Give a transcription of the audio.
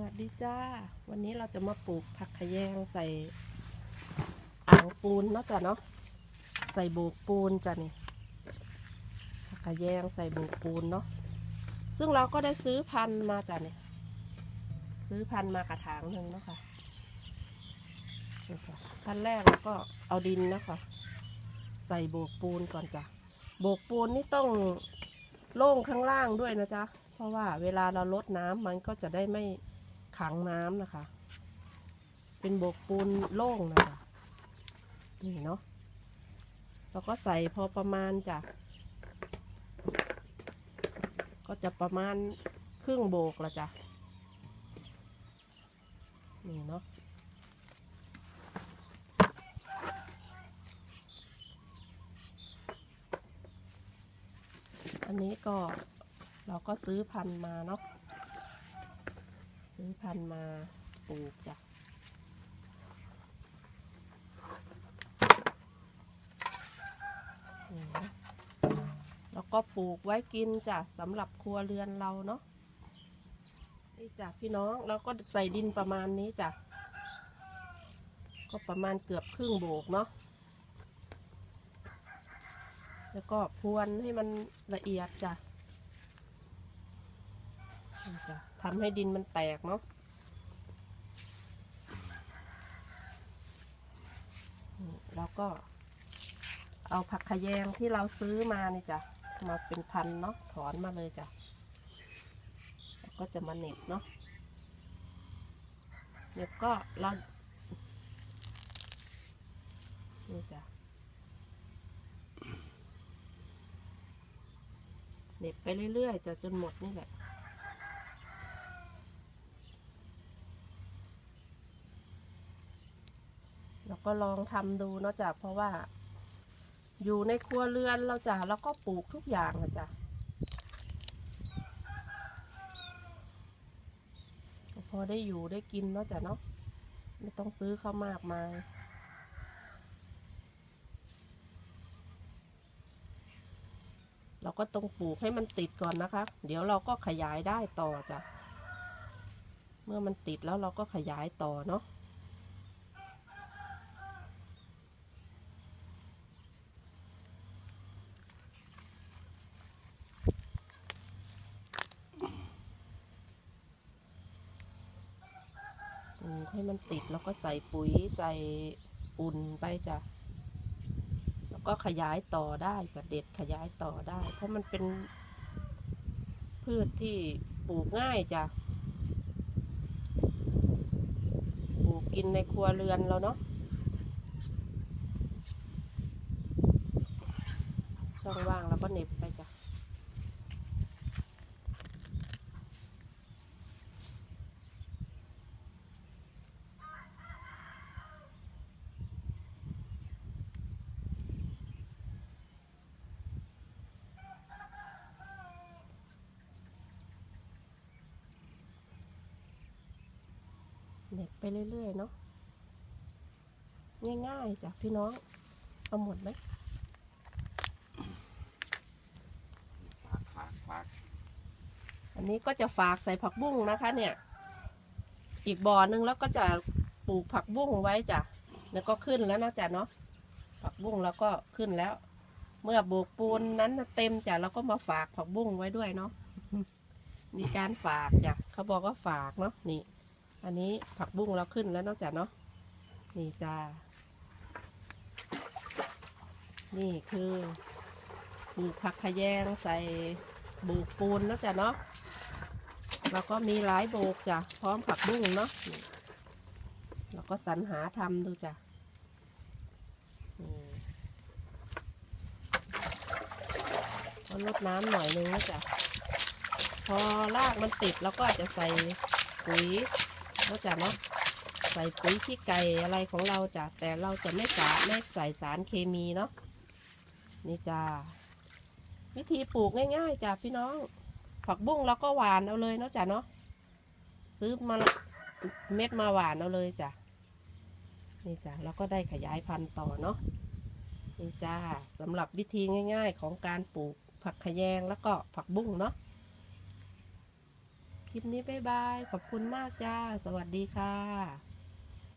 วัสดีจ้า วันนี้เราจะมาปลูกผักขะแยงใส่อ่างปูนเนาะจ้ะเนาะ ใส่โบกปูนจ้ะนี่ ผักขะแยงใส่โบกปูนเนาะ ซึ่งเราก็ได้ซื้อพันธุ์มาจ้ะนี่ ซื้อพันธุ์มากระถางหนึ่งเนาะค่ะนี่ค่ะขั้นแรกเราก็เอาดินเนาะคะใส่โบกปูนก่อนจ้ะ โบกปูนนี่ต้องโล่งข้างล่างด้วยนะจ๊ะ เพราะว่าเวลาเราลดน้ำมันก็จะได้ไม่ ขังน้ำนะคะ เป็นโบกปูนโล่งนะคะนี่เนาะเราก็ใส่พอประมาณจ้ะก็จะประมาณครึ่งโบกละจ้ะนี่เนาะอันนี้ก็เราก็ซื้อพันมาเนาะ ซื้อพันธุ์มาปลูกจ้ะแล้วก็ปลูกไว้กินจ้ะสำหรับครัวเรือนเราเนาะนี่จ้ะพี่น้องเราก็ใส่ดินประมาณนี้จ้ะก็ประมาณเกือบครึ่งโบกเนาะแล้วก็พรวนให้มันละเอียดจ้ะ ทำให้ดินมันแตกเนาะแล้วก็ เอาผักขยงที่เราซื้อมานี่จ้ะ มาเป็นพันเนาะถอนมาเลยจ้ะก็จะมาเน็บเนาะเน็บก็เรานี่จ้ะเน็บไปเรื่อยๆจะจนหมดนี่แหละ เราก็ลองทำดูเนาะจ้ะเพราะว่า อยู่ในครัวเรือนเราจ้ะเราก็ปลูกทุกอย่างนะจ้ะพอได้อยู่ได้กินเนาะจ้ะเนาะไม่ต้องซื้อเข้ามากมายเราก็ต้องปลูกให้มันติดก่อนนะคะ เดี๋ยวเราก็ขยายได้ต่อจ้ะ เมื่อมันติดแล้วเราก็ขยายต่อเนาะ ให้มันติดแล้วก็ใส่ปุ๋ยใส่อุ่นไปจ้ะแล้วก็ขยายต่อได้กับเด็ดขยายต่อได้ เพราะมันเป็นพืชที่ปลูกง่ายจ้ะปลูกกินในครัวเรือนเราเนาะช่องว่างแล้วก็เน็บไปจ้ะ เหน็บไปเรื่อยๆเนาะง่ายๆจ้ะพี่น้อง เอาหมดไหมฝากฝากฝากอันนี้ก็จะฝากใส่ผักบุ้งนะคะ เนี่ย อีกบ่อหนึงแล้วก็จะปลูกผักบุ้งไว้จ้ะแล้วก็ขึ้นแล้วนะจ๊ะเนาะผักบุ้งแล้วก็ขึ้นแล้ว เมื่อโบกปูนนั้นเต็มจ้ะเราก็มาฝากผักบุ้งไว้ด้วยเนาะมีการฝากจ้ะเขาบอกว่าฝากเนาะนี่ อันนี้ผักบุ้งเราขึ้นแล้วนอกจากเนาะนี่จ้า นี่คือปลูกผักขะแยงใส่โบกปูนนอกจากเนาะ แล้วก็มีหลายโบกจ้ะ พร้อมผักบุ้งเนาะแล้วก็สรรหาทำดูจ้ะอืมก็ลดน้ำหน่อยนึงนะจ้ะพอรากมันติดแล้วก็อาจจะใส่ปุ๋ย นอกจากเนาะใส่ปุ๋ยขี้ไก่อะไรของเราจ้ะแต่เราจะไม่สาไม่ใส่สารเคมีเนาะนี่จ้าวิธีปลูกง่ายๆจ้ะพี่น้อง ผักบุ้งเราก็หวานเอาเลยเนาะจ้ะเนาะซื้อมาเม็ดมาหวานเอาเลยจ้ะนี่จ้ะแล้วก็ได้ขยายพันธุ์ต่อเนาะนี่จ้าสำหรับวิธีง่าย ๆ ของการปลูกผักขะแยงแล้วก็ผักบุ้งเนาะ คลิปนี้บ๊ายบาย ขอบคุณมากจ้า สวัสดีค่ะ